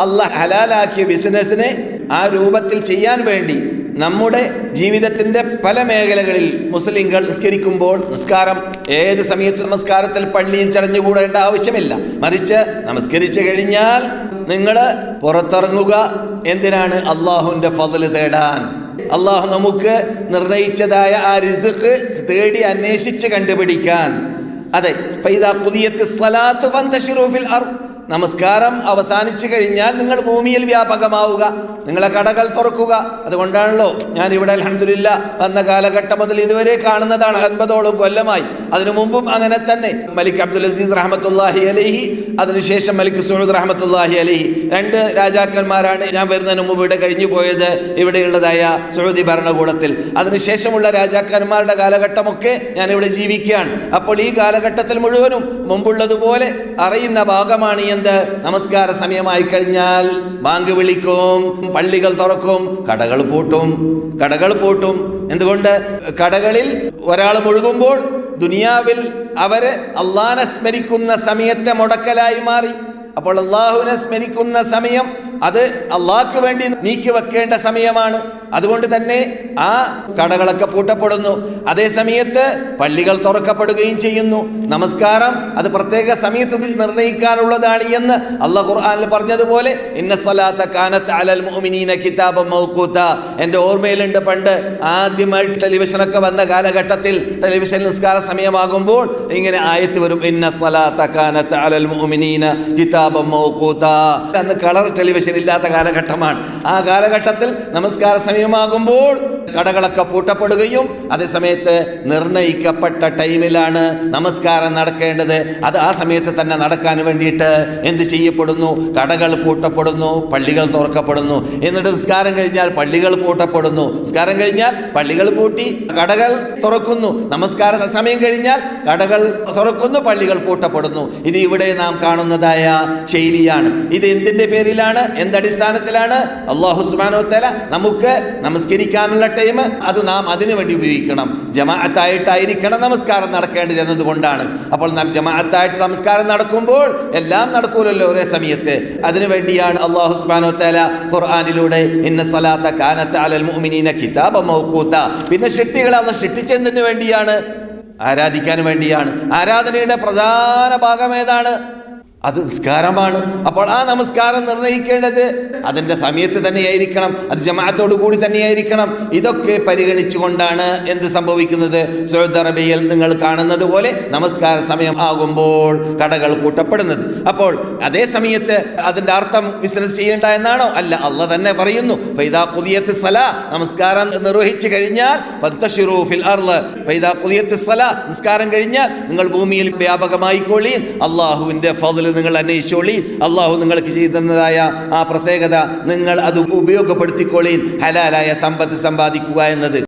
അള്ളാഹ് ഹലാലാക്കിയ ബിസിനസ്സിനെ ആ രൂപത്തിൽ ചെയ്യാൻ വേണ്ടി നമ്മുടെ ജീവിതത്തിന്റെ പല മേഖലകളിൽ മുസ്ലിങ്ങൾ നിസ്കരിക്കുമ്പോൾ നിസ്കാരം ഏത് സമയത്ത് നമസ്കാരത്തിൽ പള്ളിയിൽ ചടഞ്ഞുകൂടേണ്ട ആവശ്യമില്ല. മറിച്ച് നമസ്കരിച്ചു കഴിഞ്ഞാൽ നിങ്ങൾ പുറത്തിറങ്ങുക എന്തിനാണ്? അള്ളാഹുവിന്റെ ഫതിൽ തേടാൻ. അള്ളാഹു നമുക്ക് നിർണയിച്ചതായ ആ റിസ്ക് തേടി അന്വേഷിച്ച് കണ്ടുപിടിക്കാൻ. അതെ ഫൈദാ പുതിയ സ്വലാത്ത് വന്ത ഫിൽ അർദ്. നമസ്കാരം അവസാനിച്ചു കഴിഞ്ഞാൽ നിങ്ങൾ ഭൂമിയിൽ വ്യാപകമാവുക. നിങ്ങളെ കടകൾ തുറക്കുക. അതുകൊണ്ടാണല്ലോ ഞാൻ ഇവിടെ അലഹമില്ല വന്ന കാലഘട്ടം മുതൽ ഇതുവരെ കാണുന്നതാണ് അൻപതോളം കൊല്ലമായി. അതിനു മുമ്പും അങ്ങനെ തന്നെ. മലിക് അബ്ദുൽ അസീസ് റഹമത്തുല്ലാഹി അലഹി അതിനുശേഷം മലിക് സുഹൃദ് റഹമത്തുല്ലാഹി അലഹി. രണ്ട് രാജാക്കന്മാരാണ് ഞാൻ വരുന്നതിന് മുമ്പ് ഇവിടെ കഴിഞ്ഞു പോയത്. ഇവിടെയുള്ളതായ സൗദി ഭരണകൂടത്തിൽ. അതിനുശേഷമുള്ള രാജാക്കന്മാരുടെ കാലഘട്ടമൊക്കെ ഞാൻ ഇവിടെ ജീവിക്കുകയാണ്. അപ്പോൾ ഈ കാലഘട്ടത്തിൽ മുഴുവനും മുമ്പുള്ളതുപോലെ അറിയുന്ന ഭാഗമാണ് എന്ത് നമസ്കാര സമയമായി കഴിഞ്ഞാൽ ബാങ്ക് വിളിക്കും പള്ളികൾ തുറക്കും കടകൾ പൂട്ടും. കടകൾ പൂട്ടും. എന്തുകൊണ്ട്? കടകളിൽ ഒരാൾ മുഴുകുമ്പോൾ ദുനിയാവിൽ അവർ അള്ളാനെ സ്മരിക്കുന്ന സമയത്തെ മുടക്കലായി മാറി. അപ്പോൾ അള്ളാഹുവിനെ സ്മരിക്കുന്ന സമയം അത് അള്ളാഹ്ക്ക് വേണ്ടി നീക്കി വെക്കേണ്ട സമയമാണ്. അതുകൊണ്ട് തന്നെ ആ കടകളൊക്കെ പൂട്ടപ്പെടുന്നു. അതേ സമയത്ത് പള്ളികൾ തുറക്കപ്പെടുകയും ചെയ്യുന്നു. നമസ്കാരം അത് പ്രത്യേക സമയത്ത് നിർണയിക്കാനുള്ളതാണ് എന്ന് അള്ളാഹ് ഖുർആാനിൽ പറഞ്ഞതുപോലെ ഇന്ന സലാത്ത അലൽ ഓർമ്മയിലുണ്ട് പണ്ട് ആദ്യമായിട്ട് ടെലിവിഷനൊക്കെ വന്ന കാലഘട്ടത്തിൽ ടെലിവിഷൻ നിസ്കാര സമയമാകുമ്പോൾ ഇങ്ങനെ ആയത്ത് വരും ഇന്ന സലാത്ത അലൽ അന്ന് കളർ ടെലിവിഷൻ ഇല്ലാത്ത കാലഘട്ടമാണ്. ആ കാലഘട്ടത്തിൽ നമസ്കാര സമയമാകുമ്പോൾ കടകളൊക്കെ പൂട്ടപ്പെടുകയും അതേസമയത്ത് നിർണയിക്കപ്പെട്ട ടൈമിലാണ് നമസ്കാരം നടക്കേണ്ടത്. അത് ആ സമയത്ത് തന്നെ നടക്കാൻ വേണ്ടിയിട്ട് എന്ത് ചെയ്യപ്പെടുന്നു? കടകൾ പൂട്ടപ്പെടുന്നു പള്ളികൾ തുറക്കപ്പെടുന്നു. എന്നിട്ട് നിസ്കാരം കഴിഞ്ഞാൽ പള്ളികൾ പൂട്ടപ്പെടുന്നു. നിസ്കാരം കഴിഞ്ഞാൽ പള്ളികൾ പൂട്ടി കടകൾ തുറക്കുന്നു. നമസ്കാര സമയം കഴിഞ്ഞാൽ കടകൾ തുറക്കുന്നു പള്ളികൾ പൂട്ടപ്പെടുന്നു. ഇത് ഇവിടെ നാം കാണുന്നതായ ശൈലിയാണ്. ഇത് എന്തിന്റെ പേരിലാണ്? എന്തടിസ്ഥാനത്തിലാണ് അള്ളാഹുസ്മാനോ തല നമുക്ക് നമസ്കരിക്കാനുള്ള ടൈം അത് നാം അതിനു വേണ്ടി ഉപയോഗിക്കണം. ജമാഅത്തായിട്ടായിരിക്കണം നമസ്കാരം നടക്കേണ്ടത് എന്നതുകൊണ്ടാണ്. അപ്പോൾ നാം ജമാഅത്തായിട്ട് നമസ്കാരം നടക്കുമ്പോൾ എല്ലാം നടക്കൂലല്ലോ ഒരേ സമയത്ത്. അതിനുവേണ്ടിയാണ് അള്ളാഹു സുബാനോ തല ഖുർആാനിലൂടെ ഇന്ന സലാത്ത കാനത്ത് അലൽ മുഅ്മിനീന കിതാബ മൗഖൂത്ത പിന്നെ ഷിട്ടികളെ അത് ഷിട്ടിച്ചെന്തിനു വേണ്ടിയാണ് ആരാധിക്കാൻ വേണ്ടിയാണ്. ആരാധനയുടെ പ്രധാന ഭാഗം ഏതാണ്? അത് നിസ്കാരമാണ്. അപ്പോൾ ആ നമസ്കാരം നിർണയിക്കേണ്ടത് അതിന്റെ സമയത്ത് തന്നെയായിരിക്കണം അത് ജമാഅത്തോടു കൂടി തന്നെയായിരിക്കണം. ഇതൊക്കെ പരിഗണിച്ചുകൊണ്ടാണ് എന്ത് സംഭവിക്കുന്നത്? സൗദി അറേബ്യയിൽ നിങ്ങൾ കാണുന്നത് പോലെ നമസ്കാര സമയം ആകുമ്പോൾ കടകൾ കൂട്ടപ്പെടുന്നത്. അപ്പോൾ അതേ സമയത്ത് അതിന്റെ അർത്ഥം ബിസിനസ് ചെയ്യേണ്ട എന്നാണോ? അല്ല അല്ല തന്നെ പറയുന്നു പൈതാ കുതിയത്ത് സല. നമസ്കാരം നിർവഹിച്ചു കഴിഞ്ഞാൽ ഫിൽ അർൾ. പൈതാ ഖുദിയത്ത് സല നിസ്കാരം കഴിഞ്ഞാൽ നിങ്ങൾ ഭൂമിയിൽ വ്യാപകമായിക്കൊള്ളിയും അള്ളാഹുവിന്റെ ഫضل നിങ്ങൾ അന്വേഷിച്ചോളി. അള്ളാഹു നിങ്ങൾക്ക് ചെയ്തതായ ആ പ്രത്യേകത നിങ്ങൾ അത് ഉപയോഗപ്പെടുത്തിക്കോളി ഹലാലായ സമ്പത്ത് സമ്പാദിക്കുക എന്നത്.